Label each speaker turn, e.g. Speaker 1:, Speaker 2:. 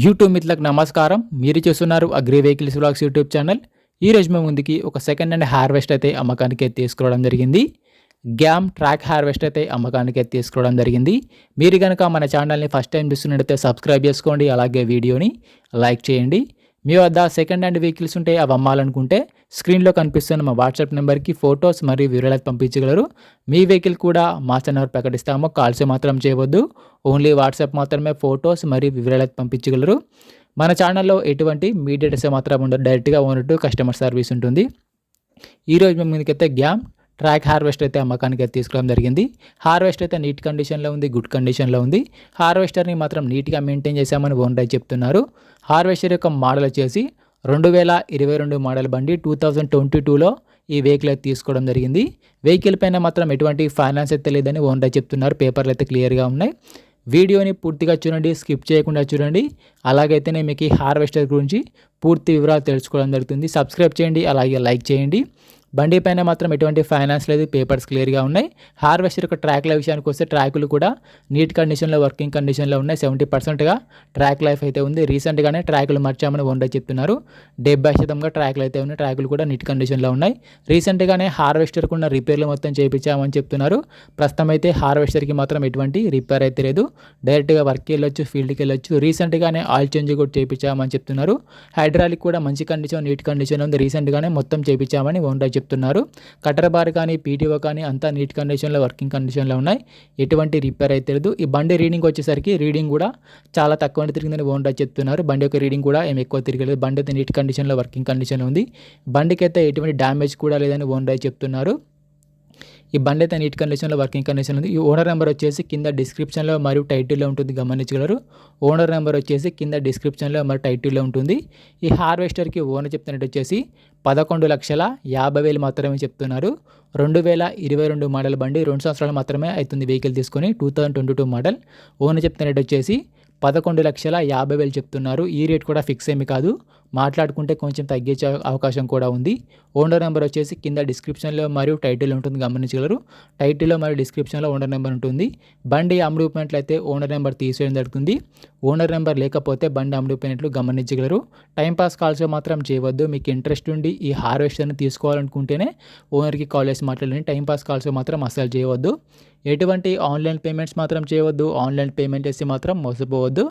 Speaker 1: YouTube మిత్రులకు నమస్కారం. మీరు చూస్తున్నారు agri vehicles blogs YouTube channel ఈ రోజు మేము ముందుకి ఒక సెకండ్ హ్యాండ్ హార్వెస్ట్ అయితే అమ్మకానికి అయితే తీసుకురావడం జరిగింది. గ్యామ్ ట్రాక్ హార్వెస్ట్ అయితే అమ్మకానికి అయితే తీసుకురావడం జరిగింది. మీరు కనుక మన ఛానల్ని ఫస్ట్ టైం చూస్తున్నట్టయితే సబ్స్క్రైబ్ చేసుకోండి. అలాగే వీడియోని లైక్ చేయండి. మీ వద్ద సెకండ్ హ్యాండ్ వెహికల్స్ ఉంటే అవి అమ్మాలనుకుంటే స్క్రీన్లో కనిపిస్తున్న మా వాట్సాప్ నెంబర్కి ఫొటోస్ మరియు వివరాలకు పంపించగలరు. మీ వెహికల్ కూడా మా ఛానల్ ప్రకటిస్తాము. కాల్స్ మాత్రం చేయవద్దు. ఓన్లీ వాట్సాప్ మాత్రమే ఫొటోస్ మరియు వివరాలకు పంపించగలరు. మన ఛానల్లో ఎటువంటి మీడియేటర్స్ మాత్రం ఉండదు. డైరెక్ట్గా ఓనర్ కస్టమర్ సర్వీస్ ఉంటుంది. ఈరోజు మేము ముందుకైతే గ్యామ్ ట్రాక్ హార్వెస్టర్ అయితే అమ్మకానికి అయితే తీసుకోవడం జరిగింది. హార్వెస్టర్ అయితే నీట్ కండిషన్లో ఉంది గుడ్ కండిషన్లో ఉంది. హార్వెస్టర్ని మాత్రం నీట్గా మెయింటైన్ చేశామని ఓనర్ చెప్తున్నారు. హార్వెస్టర్ యొక్క మోడల్ వచ్చేసి రెండు వేల ఇరవై రెండు మోడల్ బండి టూ థౌజండ్ ట్వంటీ టూలో ఈ వెహికల్ అయితే తీసుకోవడం జరిగింది. వెహికల్ పైన మాత్రం ఎటువంటి ఫైనాన్స్ అయితే లేదని ఓనర్ చెప్తున్నారు. పేపర్లు అయితే క్లియర్గా ఉన్నాయి. వీడియోని పూర్తిగా చూడండి స్కిప్ చేయకుండా చూడండి. అలాగైతేనే మీకు ఈ హార్వెస్టర్ గురించి పూర్తి వివరాలు తెలుసుకోవడం జరుగుతుంది. సబ్స్క్రైబ్ చేయండి అలాగే లైక్ చేయండి. బండి పైన మాత్రం ఎటువంటి ఫైనాన్స్ లేదు పేపర్స్ క్లియర్గా ఉన్నాయి. హార్వెస్టర్ యొక్క ట్రాక్ల విషయానికి వస్తే ట్రాకులు కూడా నీట్ కండిషన్లో వర్కింగ్ కండిషన్లో ఉన్నాయి. సెవెంటీ పర్సెంట్గా ట్రాక్ లైఫ్ అయితే ఉంది. రీసెంట్గానే ట్రాకులు మార్చామని వండ చెప్తున్నారు డెబ్బై శాతంగా ట్రాకులు అయితే ఉన్నాయి. ట్రాకులు కూడా నీట్ కండిషన్లో ఉన్నాయి. రీసెంట్గానే హార్వెస్టర్కు ఉన్న రిపేర్లు మొత్తం చేయించామని చెప్తున్నారు. ప్రస్తుతం అయితే హార్వెస్టర్కి మాత్రం ఎటువంటి రిపేర్ అయితే లేదు. డైరెక్ట్గా వర్క్కి వెళ్ళొచ్చు ఫీల్డ్కి వెళ్ళొచ్చు. రీసెంట్గానే ఆయిల్ చేంజ్ కూడా చేయించామని చెప్తున్నారు. హైడ్రాలిక్ కూడా మంచి కండిషన్ నీట్ కండిషన్ ఉంది. రీసెంట్గానే మొత్తం చేయించామని వండ చెప్తున్నారు కటర్ బార్ కానీ పీటీఓ కానీ అంతా నీట్ కండిషన్లో వర్కింగ్ కండిషన్లో ఉన్నాయి. ఎటువంటి రిపేర్ అయితే లేదు. ఈ బండి రీడింగ్ వచ్చేసరికి రీడింగ్ కూడా చాలా తక్కువ తిరిగిందని ఓనర్ చెప్తున్నారు. బండి యొక్క రీడింగ్ కూడా ఏమి ఎక్కువ తిరగలేదు. బండి అయితే నీట్ కండిషన్లో వర్కింగ్ కండిషన్లో ఉంది. బండికి అయితే ఎటువంటి డ్యామేజ్ కూడా లేదని ఓనర్ చెప్తున్నారు. ఈ బండి అయితే నీట్ కండిషన్లో వర్కింగ్ కండిషన్ ఉంది. ఈ ఓనర్ నెంబర్ వచ్చేసి కింద డిస్క్రిప్షన్లో మరియు టైటిల్లో ఉంటుంది. గమనించగలరు. ఓనర్ నెంబర్ వచ్చేసి కింద డిస్క్రిప్షన్లో మరియు టైటిల్లో ఉంటుంది. ఈ హార్వెస్టర్కి ఓనర్ చెప్తున్నట్టు వచ్చేసి పదకొండు లక్షల యాభై వేలు మాత్రమే చెప్తున్నారు. రెండు వేల ఇరవై రెండు మోడల్ బండి రెండు సంవత్సరాలు మాత్రమే అవుతుంది వెహికల్ తీసుకొని two thousand twenty two model owner చెప్తున్నట్టు వచ్చేసి పదకొండు లక్షల యాభై వేలు చెప్తున్నారు. ఈ రేట్ కూడా ఫిక్స్ ఏమి కాదు. మాట్లాడుకుంటే కొంచెం తగ్గించే అవకాశం కూడా ఉంది. ఓనర్ నెంబర్ వచ్చేసి కింద డిస్క్రిప్షన్లో మరియు టైటిల్ ఉంటుంది గమనించగలరు. టైటిల్లో మరియు డిస్క్రిప్షన్లో ఓనర్ నెంబర్ ఉంటుంది. బండి అమ్ముడుపోయినట్లయితే ఓనర్ నెంబర్ తీసేయడం జరుగుతుంది. ఓనర్ నెంబర్ లేకపోతే బండి అమ్ముడుపోయినట్లు గమనించగలరు. టైంపాస్ కాల్స్ మాత్రం చేయవద్దు. మీకు ఇంట్రెస్ట్ ఉండి ఈ హార్వెస్టర్ని తీసుకోవాలనుకుంటేనే ఓనర్కి కాల్ చేసి మాట్లాడండి. టైంపాస్ కాల్స్ మాత్రం అస్సలు చేయవద్దు. ఎటువంటి ఆన్లైన్ పేమెంట్స్ మాత్రం చేయవద్దు. ఆన్లైన్ పేమెంట్ చేసి మాత్రం మోసపోవద్దు.